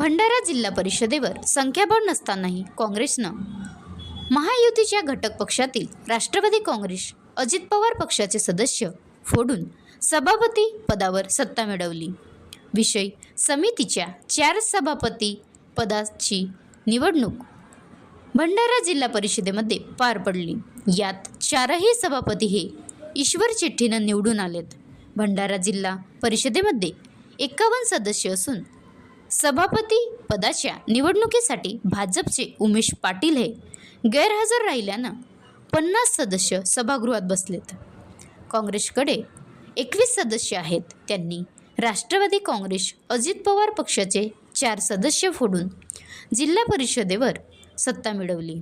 भंडारा जिल्हा परिषदेवर संख्याबळ नसतानाही काँग्रेसनं महायुतीच्या घटक पक्षातील राष्ट्रवादी काँग्रेस अजित पवार पक्षाचे सदस्य फोडून सभापती पदावर सत्ता मिळवली. विषय समितीच्या चार सभापती पदाची निवडणूक भंडारा जिल्हा परिषदेमध्ये पार पडली. यात चारही सभापती हे ईश्वर चिठ्ठीनं निवडून आलेत. भंडारा जिल्हा परिषदेमध्ये एकावन्न सदस्य असून सभापती पदाच्या निवडणुकीसाठी भाजपचे उमेश पाटील हे गैरहजर राहिल्यानं पन्नास सदस्य सभागृहात बसलेत. काँग्रेसकडे एकवीस सदस्य आहेत. त्यांनी राष्ट्रवादी काँग्रेस अजित पवार पक्षाचे चार सदस्य फोडून जिल्हा परिषदेवर सत्ता मिळवली.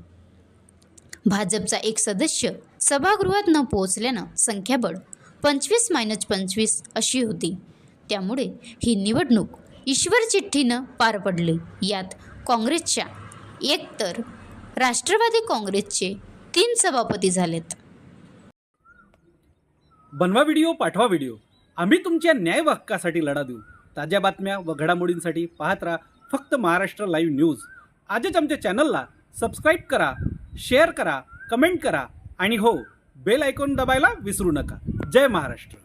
भाजपचा एक सदस्य सभागृहात न पोहोचल्यानं संख्याबळ पंचवीस मायनस पंचवीस अशी होती. त्यामुळे ही निवडणूक ईश्वर चिठ्ठीनं पार पडले. यात काँग्रेसच्या एकतर राष्ट्रवादी काँग्रेसचे तीन सभापती झालेत. बनवा व्हिडिओ पाठवा व्हिडिओ. आम्ही तुमच्या न्याय हक्कासाठी लढा देऊ. ताज्या बातम्या व घडामोडींसाठी पाहत राहा फक्त महाराष्ट्र लाईव्ह न्यूज. आजच आमच्या चॅनलला सबस्क्राईब करा शेअर करा कमेंट करा आणि हो बेल आयकॉन दबायला विसरू नका. जय महाराष्ट्र.